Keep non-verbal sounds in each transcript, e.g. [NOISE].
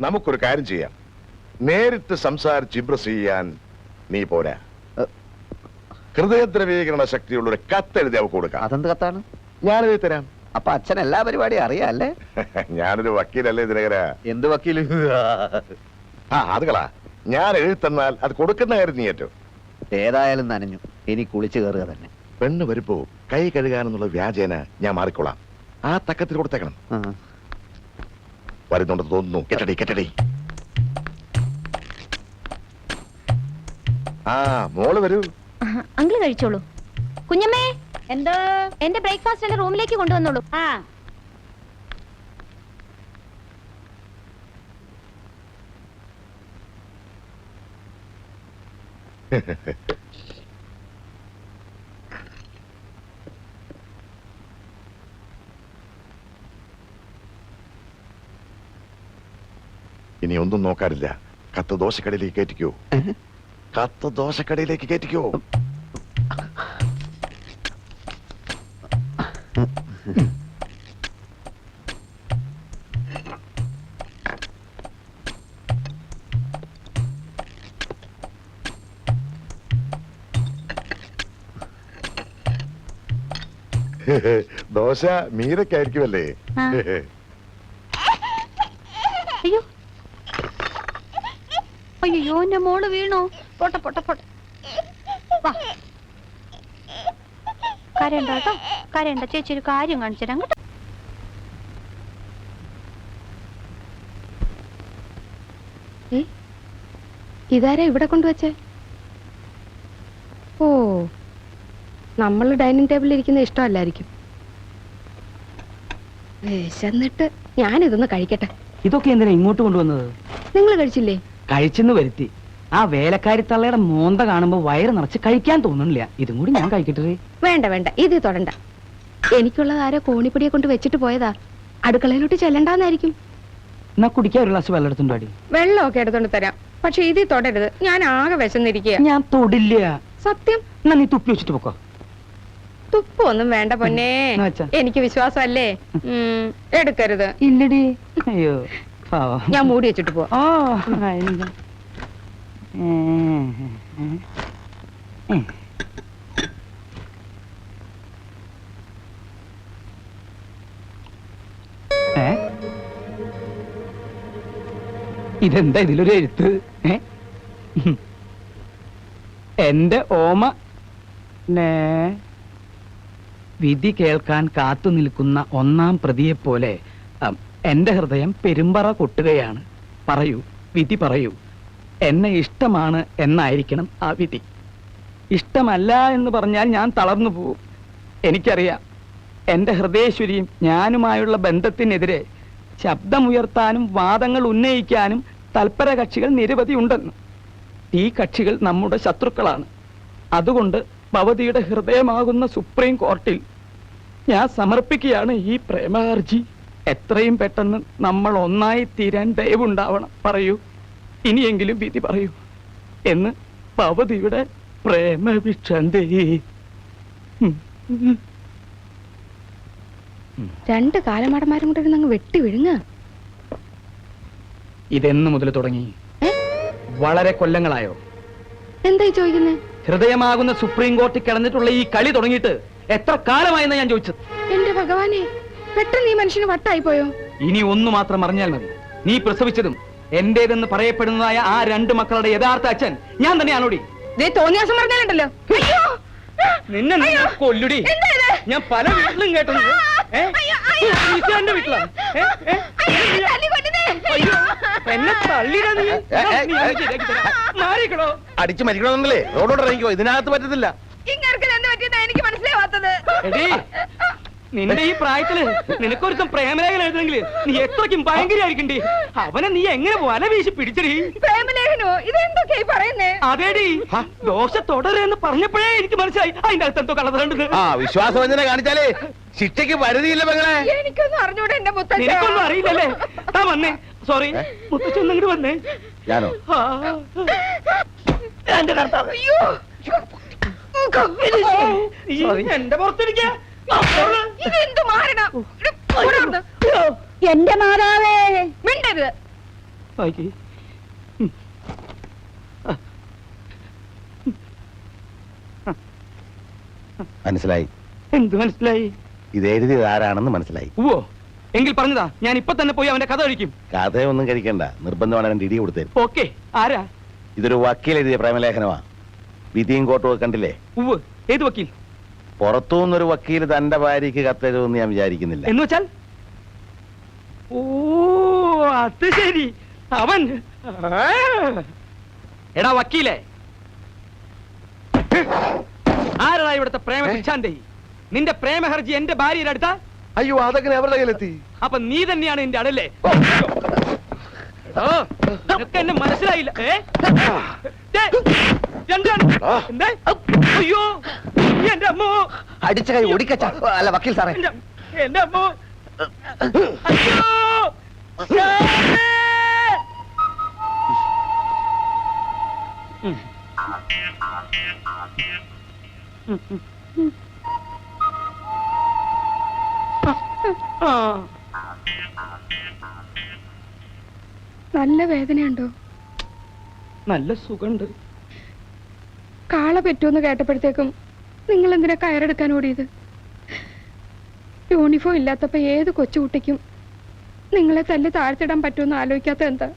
നമുക്കൊരു കാര്യം ചെയ്യാം. നേരിട്ട് സംസാരിച്ച് ഇംപ്രസ് ചെയ്യാൻ നീ പോരാ. ഹൃദയദ്രവീകരണ ശക്തിയുള്ള ഒരു കത്തെഴുതി അവ കൊടുക്കാം. അതെന്ത് കത്താണ്? ഞാനെഴുതി തരാം. അപ്പൊ അച്ഛൻ എല്ലാ പരിപാടിയും അറിയാല്ലേ? [LAUGHS] ഞാനൊരു വക്കീലല്ലേ ദിനകര. എന്ത് വക്കീൽ? ആ അത് കളാ. ഞാൻ എഴുതി തന്നാൽ അത് കൊടുക്കുന്ന കാര്യം നീ ഏറ്റവും ഏതായാലും നനഞ്ഞു. ഇനി കുളിച്ചു കയറുക തന്നെ. പെണ്ണ് വരുമ്പോ കൈ കഴുകാനെന്നുള്ള വ്യാജേന ഞാൻ മാറിക്കൊള്ളാം ആ തക്കത്തിൽ കൊടുത്തേക്കണം. വരുന്നുണ്ടെന്ന് തോന്നുന്നു. കെട്ടടി കെട്ടടി. ആ മോൾ വരൂ. അങ്കിൾ കഴിച്ചോളൂ. കുഞ്ഞമ്മേ എന്തോ? എന്റെ ബ്രേക്ക്ഫാസ്റ്റ് എന്റെ റൂമിലേക്ക് കൊണ്ടുവന്നോളൂ. ആ. [LAUGHS] ഇനി ഒന്നും നോക്കാറില്ല. കത്ത് ദോശക്കടയിലേക്ക് കയറ്റിക്കോ. കത്ത് ദോശക്കടയിലേക്ക് കയറ്റിക്കോ. ദോശ മീരക്കായിരിക്കുമല്ലേ. [LAUGHS] അയ്യോ അയ്യോ എന്റെ മോൾ വീണോ? പോട്ടെ പോട്ടെ പോട്ടെ. വാ. കരയണ്ട കേട്ടോ കരയണ്ട. ചേച്ചി ഒരു കാര്യം കാണിച്ചു തരാം കേട്ടോ. ഇതാരാ ഇവിടെ കൊണ്ടുവച്ചേ? ഓ നമ്മൾ ഡൈനിങ് ടേബിളിൽ ഇരിക്കുന്ന ഇഷ്ടമല്ലായിരിക്കും. വിശന്നിട്ട് ഞാനിതൊന്ന് കഴിക്കട്ടെ. ഇതൊക്കെ എന്തിനാ ഇങ്ങോട്ട് കൊണ്ടുവന്നത്? നിങ്ങൾ കഴിച്ചില്ലേ? കഴിച്ചെന്ന് വരുത്തി. ആ വേലക്കാരി തള്ളയുടെ മോന്ത കാണുമ്പോ വയറ് നിറച്ച് കഴിക്കാൻ തോന്നുന്നില്ല. ഇതും കൂടി ഞാൻ കഴിക്കട്ടെ. വേണ്ട വേണ്ട. ഇത് തൊടണ്ട. എനിക്കുള്ളത് ആരോ കോണിപ്പൊടിയെ കൊണ്ട് വെച്ചിട്ട് പോയതാ. അടുക്കളയിലോട്ട് ചെല്ലണ്ടാന്നായിരിക്കും. എന്നാ കുടിക്കാൻ ഒരു ഗ്ലാസ് വെള്ളം എടുത്തുണ്ടോ അടി. വെള്ളമൊക്കെ എടുത്തോണ്ട് തരാം. പക്ഷെ ഇതി തൊടരുത്. ഞാൻ ആകെ വിശന്നിരിക്കുക ഞാൻ തൊടില്ല. സത്യം? എന്നാ നീ തുപ്പി വെച്ചിട്ട് പൊക്കോ. തുപ്പൊന്നും വേണ്ട പൊന്നേ. എന്നാ വെച്ചാ? എനിക്ക് വിശ്വാസമല്ലേ? ഉം, എടുക്കരുത്. ഇല്ലടി. അയ്യോ. ഞാൻ മൂടി വെച്ചിട്ട് പോ ഓ? ഇതെന്താ ഇതിലൊരു എഴുത്ത്? എന്റെ ഓമ. വിധി കേൾക്കാൻ കാത്തു നിൽക്കുന്ന ഒന്നാം പ്രതിയെപ്പോലെ എന്റെ ഹൃദയം പെരുമ്പറ കൊട്ടുകയാണ്. പറയൂ വിധി പറയൂ. എന്നെ ഇഷ്ടമാണ് എന്നായിരിക്കണം ആ വിധി. ഇഷ്ടമല്ല എന്ന് പറഞ്ഞാൽ ഞാൻ തളർന്നു പോവും. എനിക്കറിയാം എന്റെ ഹൃദയേശ്വരിയും ഞാനുമായുള്ള ബന്ധത്തിനെതിരെ ശബ്ദമുയർത്താനും വാദങ്ങൾ ഉന്നയിക്കാനും തൽപര കക്ഷികൾ നിരവധി ഉണ്ടെന്ന്. ഈ കക്ഷികൾ നമ്മുടെ ശത്രുക്കളാണ്. അതുകൊണ്ട് ഭവതിയുടെ ഹൃദയമാകുന്ന സുപ്രീം കോർട്ടിൽ ഞാൻ സമർപ്പിക്കുകയാണ് ഈ പ്രേമഹർജി എത്രയും പെട്ടെന്ന് നമ്മൾ ഒന്നായി തീരാൻ ദയവുണ്ടാവണം. പറയൂ. ഇനിയെങ്കിലും വിധി പറയൂ. എന്ന് ഭവതിയുടെ പ്രേമവിക്ഷന്തേ രണ്ട് കാലമാടന്മാരും കൂടെ അങ്ങ് വെട്ടി വിഴുങ്ങ. ഇതെന്ന് മുതൽ തുടങ്ങി. വളരെ കൊല്ലങ്ങളായോ? എന്തായി ചോദിക്കുന്നേ? ഹൃദയമാകുന്ന സുപ്രീം കോർട്ടിൽ കിടന്നിട്ടുള്ള ഈ കളി തുടങ്ങിയിട്ട് എത്ര കാലമായെന്ന് ഞാൻ ചോദിച്ചത്? എന്റെ ഭഗവാനെ പെട്ടെന്ന് ഈ മനുഷ്യന് വട്ടായി പോയോ ഇനി ഒന്നു മാത്രം അറിഞ്ഞാൽ മതി നീ പ്രസവിച്ചതും എന്റേതെന്ന് പറയപ്പെടുന്നതായ ആ രണ്ട് മക്കളുടെ യഥാർത്ഥ അച്ഛൻ ഞാൻ തന്നെയാണോടി ദേ തോന്നിയാസം പറഞ്ഞാലുണ്ടല്ലോ അയ്യോ! നിന്നെ നിന്നെ അയ്യോ! കൊല്ലുടി എന്താ ഇത്? ഞാൻ പല വീട്ടിലും കേട്ടത് ഏ? അയ്യോ, അയ്യോ! ഈശോന്റെ വീട്ടിലാ ഏ? ഏ? അയ്യോ, തല്ലിക്കൊല്ലുന്നേ! അയ്യോ, എന്നെ തള്ളിടാ നീ ഏ, ഏ, നീ ഒന്ന് ശരിയാക്കി തരാം. മാറിക്കണോ അടിച്ചു മരിക്കണമെന്നല്ലേ റോഡോട് ഇറങ്ങിക്കോ ഇതിനകത്ത് പറ്റത്തില്ല ഇങ്ങേർക്ക് എന്ത് പറ്റിയതാ എനിക്ക് മനസ്സിലാവാത്തത് എടീ നിന്റെ ഈ പ്രായത്തിൽ നിനക്കൊരുത്തം പ്രേമലേഖനം എഴുതണമെങ്കിൽ നീ എത്രയ്ക്കും ഭയങ്കരമായിരിക്കണ്ടേ അവനെ നീ എങ്ങനെ വല വീശി പിടിച്ചടി? പ്രേമലേഖനോ? ഇതെന്തൊക്കെയായി പറയുന്നേ? അതേടി. ദോശ തുടരെന്ന് പറഞ്ഞപ്പോഴേ എനിക്ക് മനസ്സിലായി. അതിന്റെ അടുത്ത് എന്തോ കളറുണ്ട് ആ വിശ്വാസവഞ്ചന കാണിച്ചാലേ ശിക്ഷയ്ക്ക് പരിധിയില്ല പെങ്ങളെ. എനിക്കൊന്നും അറിഞ്ഞൂടെ എന്റെ മുത്തച്ഛൻ നിനക്കൊന്നും അറിയില്ലല്ലേ? താ വന്നേ. സോറി മുത്തച്ഛൻ ഇങ്ങോട്ട് വന്നേ. ഞാനോ. എന്റെ കർത്താവ്. അയ്യോ. എന്റെ പുറത്തിരിക്കാ. ഇതെന്ത് മാരണം എന്റെ മാതാവേ. മിണ്ടരുത്. മനസ്സിലായി. എന്ത് മനസ്സിലായി? ഇത് എഴുതിയത് ആരാണെന്ന് മനസ്സിലായി. ഓ എങ്കിൽ പറഞ്ഞതാ ഞാൻ ഇപ്പൊ തന്നെ പോയി അവന്റെ കഥ കഴിക്കും. കഥയൊന്നും കഴിക്കണ്ട. നിർബന്ധമാണ് രണ്ട് ഇടി കൊടുത്തത്. ഓക്കെ. ആരാ? ഇതൊരു വക്കീൽ എഴുതിയ പ്രേമലേഖനമാ. വിധിയും കോട്ടും കണ്ടില്ലേ? ഉവ് ഏത് വക്കീൽ? പുറത്തുനിന്നൊരു വക്കീൽ തന്റെ ഭാര്യക്ക് കത്തെഴുതുമെന്ന് ഞാൻ വിചാരിക്കുന്നില്ല. എന്ന് വെച്ചാൽ? ഓ അത് ശരി. അവൻ ആ. എടാ വക്കീലെ. ആരാ ഇവിടുത്തെ പ്രേമ ശിക്ഷാന്തി നിന്റെ പ്രേമഹർജി എന്റെ ഭാര്യയുടെ അടുത്ത? അയ്യോ അതൊക്കെ അവരുടെ കയ്യിലെത്തി. അപ്പൊ നീ തന്നെയാണ് എന്റെ അടല്ലേ നിനക്ക് എന്നെ മനസ്സിലായില്ല. ഏ? ദേ? എന്തേ? അയ്യോ. എന്റെ അമ്മോ. അടിച്ച കൈ ഒടിക്കച്ച അല്ല വക്കീൽ സാറേ. എന്റെ അമ്മോ. അയ്യോ. നല്ല വേദനയുണ്ടോ? നല്ല സുഖമുണ്ട്. കാള പറ്റുമെന്ന് കേട്ടപ്പോഴത്തേക്കും നിങ്ങൾ എന്തിനാ കയറെടുക്കാൻ ഓടിയത്? യൂണിഫോം ഇല്ലാത്തപ്പോ ഏത് കൊച്ചുകുട്ടിക്കും നിങ്ങളെ തല്ലി താഴ്ത്തിടാൻ പറ്റുമെന്ന് ആലോചിക്കാത്ത എന്താ?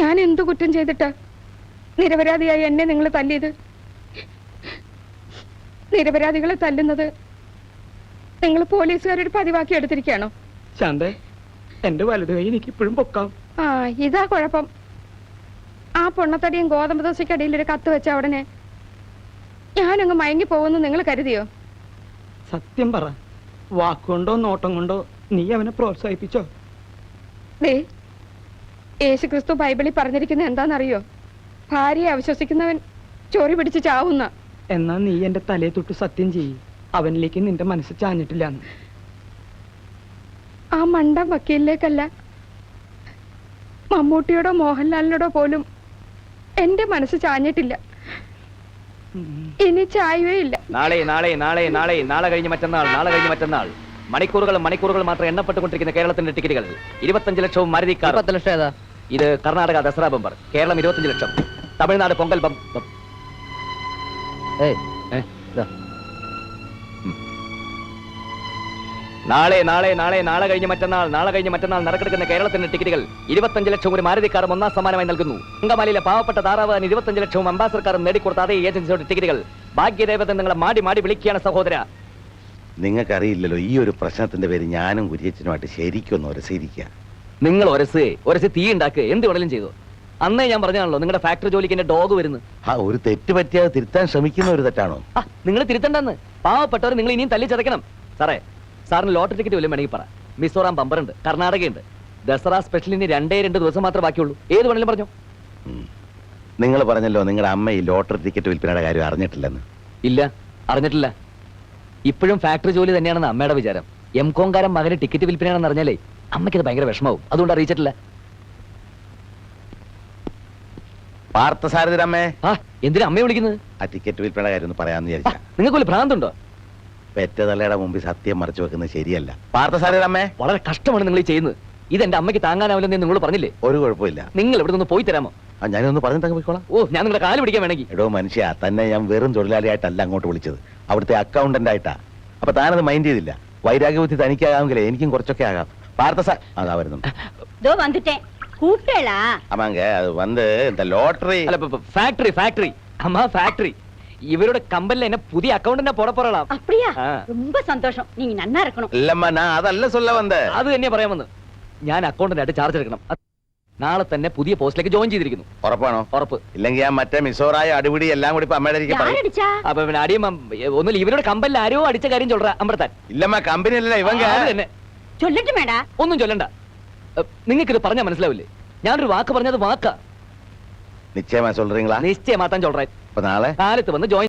ഞാൻ എന്തു കുറ്റം ചെയ്തിട്ടാ നിരപരാധിയായി എന്നെ നിങ്ങൾ തല്ലിയത്? നിരപരാധികളെ തല്ലുന്നത് നിങ്ങൾ പോലീസുകാരുടെ പതിവാക്കി എടുത്തിരിക്കാണോ ശാന്തേ എന്റെ വലത് കൈ എനിക്ക് ഇപ്പോഴും പൊക്കാം. ആ ഇതാ കുഴപ്പം. ആ പൊണ്ണത്തടിയും ഗോതമ്പ് ദോശയ്ക്കടിയിൽ ഒരു കത്ത് വെച്ച ഉടനെ ഞാനങ്ങ് മയങ്ങി പോകുന്നു നിങ്ങൾ കരുതിയോ? സത്യം പറ. വാക്കുകൊണ്ടോ നോട്ടം കൊണ്ടോ നീ അവനെ പ്രോത്സാഹിപ്പിച്ചോ? ദേ യേശുക്രിസ്തു ബൈബിളിൽ പറഞ്ഞിരിക്കുന്ന എന്താണെന്നറിയോ? ഭാര്യയെ അവിശ്വസിക്കുന്നവൻ ചൊറി പിടിച്ച് ചാവുന്ന. എന്നാ നീ എന്റെ തലയെ തൊട്ട് സത്യം ചെയ്യ്. അവനിലേക്ക് നിന്റെ മനസ്സ് ചാഞ്ഞിട്ടില്ല ആ മണ്ടം വക്കീലിലേക്കല്ല. മമ്മൂട്ടിയോടോ മോഹൻലാലിനോടോ പോലും എന്റെ മനസ്സ് ചാഞ്ഞിട്ടില്ല. ഇനി ചായവേ ഇല്ല നാളെ നാളെ നാളെ നാളെ നാളെ കഴിഞ്ഞ് മറ്റന്നാൾ നാളെ കഴിഞ്ഞ് മറ്റന്നാൾ. മണിക്കൂറുകൾ മണിക്കൂറുകൾ മാത്രം എണ്ണപ്പെട്ടുകൊണ്ടിരിക്കുന്ന കേരളത്തിന്റെ ടിക്കറ്റുകൾ. ഇരുപത്തഞ്ച് ലക്ഷവും മാരുതി കാർ. പത്ത് ലക്ഷം ഏതാ? ഇത് കർണാടക ദസറ ബമ്പർ. കേരളം ഇരുപത്തഞ്ച് ലക്ഷം. തമിഴ്നാട് പൊങ്കൽ ബം ബം. ഏയ്, ഏ, നാളെ നാളെ നാളെ നാളെ കഴിഞ്ഞ മറ്റന്നാൾ നാളെ കഴിഞ്ഞ് മറ്റന്നാൾ നറുക്കെടുക്കുന്ന കേരളത്തിന്റെ ടിക്കറ്റുകൾ ഇരുപത്തഞ്ച് ലക്ഷം ഒരു മാരുതിക്കാരും ഒന്നാം സമ്മാനമായി നൽകുന്നു. അങ്കമാലിയിലെ പാവപ്പെട്ട താറാവാൻ ഇരുപത്തഞ്ച് ലക്ഷവും അംബാസഡർ കാറും നേടിക്കൊടുത്ത അതേ ഏജൻസിയുടെ ടിക്കറ്റുകൾ ഭാഗ്യദേവത നിങ്ങളെ മാടി മാടി വിളിക്കുകയാണ് സഹോദര. നിങ്ങൾക്കറിയില്ലല്ലോ ഈ ഒരു പ്രശ്നത്തിന്റെ പേര് ഞാനും കുര്യച്ചനുമായിട്ട് ശരിക്കും നിങ്ങൾ ഒരസ് ഒരസ് തീ ഉണ്ടാക്കുക എന്ത് വേണേലും ചെയ്തു. അന്നേ ഞാൻ പറഞ്ഞാണല്ലോ നിങ്ങളുടെ ഫാക്ടറി ജോലിക്ക് എന്റെ ഡോഗ് വരുന്നു. ആ ഒരു തെറ്റ് പറ്റിയാതെ തിരുത്താൻ ശ്രമിക്കുന്ന ഒരു തെറ്റാണോ? നിങ്ങൾ തിരുത്തണ്ടെന്ന്. പാവപ്പെട്ടവർ നിങ്ങൾ ഇനിയും തല്ലി ചതയ്ക്കണം. സാറേ സാറിന് ലോട്ടറി ടിക്കറ്റ് വല്ലതും വേണമെങ്കിൽ പറ. മിസോറാം ബമ്പറുണ്ട് കർണാടകയുണ്ട്. ദസറ സ്പെഷ്യലിന് രണ്ടേ രണ്ട് ദിവസം മാത്രമേ ബാക്കിയുള്ളൂ. ഏത് വേണമെങ്കിലും പറഞ്ഞോ. നിങ്ങൾ പറഞ്ഞല്ലോ നിങ്ങളുടെ അമ്മ ഈ ലോട്ടറി ടിക്കറ്റ് വിൽപ്പനയുടെ കാര്യം അറിഞ്ഞിട്ടില്ലെന്ന്. ഇല്ല അറിഞ്ഞിട്ടില്ല. ഇപ്പോഴും ഫാക്ടറി ജോലി തന്നെയാണെന്ന് അമ്മയുടെ വിചാരം. എം കോങ്കാരൻ മകന് ടിക്കറ്റ് വിൽപ്പനയാണെന്ന് അറിഞ്ഞാലേ അമ്മയ്ക്കത് ഭയങ്കര വിഷമാവും. അതുകൊണ്ട് അറിയിച്ചിട്ടില്ല. പാർത്ഥസാരഥിയുടെ അമ്മേ ആ എന്തിനാ അമ്മയെ വിളിക്കുന്നത്? ആ ടിക്കറ്റ് വിൽപ്പനയുടെ കാര്യം ഒന്ന് പറയാമെന്ന് വിചാരിച്ചാ. നിങ്ങൾക്ക് ഒരു ഭ്രാന്തുണ്ടോ? പെറ്റ തലയുടെ മുമ്പിൽ സത്യം മറച്ചു വെക്കുന്നത് ശരിയല്ല പാർത്ഥസാരഥിയുടെ അമ്മേ വളരെ കഷ്ടമാണ് നിങ്ങൾ ഈ ചെയ്യുന്നത് ഇത് എന്റെ അമ്മയ്ക്ക് താങ്ങാനാവില്ലെന്ന് നിങ്ങൾ പറഞ്ഞില്ലേ ഒരു കുഴപ്പമില്ല നിങ്ങൾ ഇവിടെ നിന്ന് പോയി തരാമോ ആ ഞാനൊന്ന് പറഞ്ഞു തങ്ങ് പോയിക്കോളാം ഓ ഞാൻ നിങ്ങളുടെ കാല് പിടിക്കാൻ വേണമെങ്കിൽ എടോ മനുഷ്യ തന്നെ ഞാൻ വെറും തൊഴിലാളിയായിട്ടല്ല അങ്ങോട്ട് വിളിച്ചത് അവിടുത്തെ അക്കൗണ്ടന്റ് ആയിട്ടാ അപ്പൊ താനത് മൈൻഡ് ചെയ്തില്ല വൈരാഗ്യബുദ്ധി തനിക്കാകാമെങ്കിലേ എനിക്കും കുറച്ചൊക്കെ ആകാം പാർത്ഥസ അതാ വരുന്നു இதோ வந்துட்டேன் கூப்பிட்டேளா ആമാങ്ക അത് വന്ന് இந்த ലോട്ടറി അല്ല ഫാക്ടറി ഫാക്ടറി അമ്മ ഫാക്ടറി ഇവരുടെ கம்பெனில എന്നെ പുതിയ അക്കൗണ്ട് போட போறலாம் அப்படியா ரொம்ப സന്തോഷം നീ നന്നാ ഇരിക്കണം ഇല്ലമ്മ ഞാൻ അതല്ല சொல்ல വന്ന അത് എന്നെ പറയാൻ വന്നത്. ഞാൻ അക്കൗണ്ടന്റായിട്ട് ചാർജ് എടുക്കണം. നാളെ തന്നെ പുതിയ പോസ്റ്റിലേക്ക് ജോയിൻ ചെയ്തിരിക്കുന്നു. ഉറപ്പാണോ? ഉറപ്പ്. ഇല്ലെങ്കിൽ ആ മറ്റേ മിസോറായ അടിപിടി എല്ലാം കൂടി ഇപ്പൊ അമ്മയുടെ പറയും. അപ്പോൾ അപ്പൊ പിന്നെ അടിയും ഇവരുടെ ഇവരോട് ആരോ അടിച്ച കാര്യം ചൊല്ലറ അമ്പർത്താൻ ഇല്ലമ്മ കമ്പനി അല്ല ഇവൻ കാര്യം തന്നെ. சொல்லட்டும் ഒന്നും ചൊല്ലണ്ട. നിങ്ങൾക്കിത് പറഞ്ഞാൽ മനസ്സിലാവില്ലേ? ഞാനൊരു വാക്ക് പറഞ്ഞത് വാക്കാ. നിശ്ചയമായി சொல்றீங்களா നിശ്ചയമാത്താൻ ചൊല്ലറേ. നാളെ? കാലത്ത് വന്ന് ജോയിൻ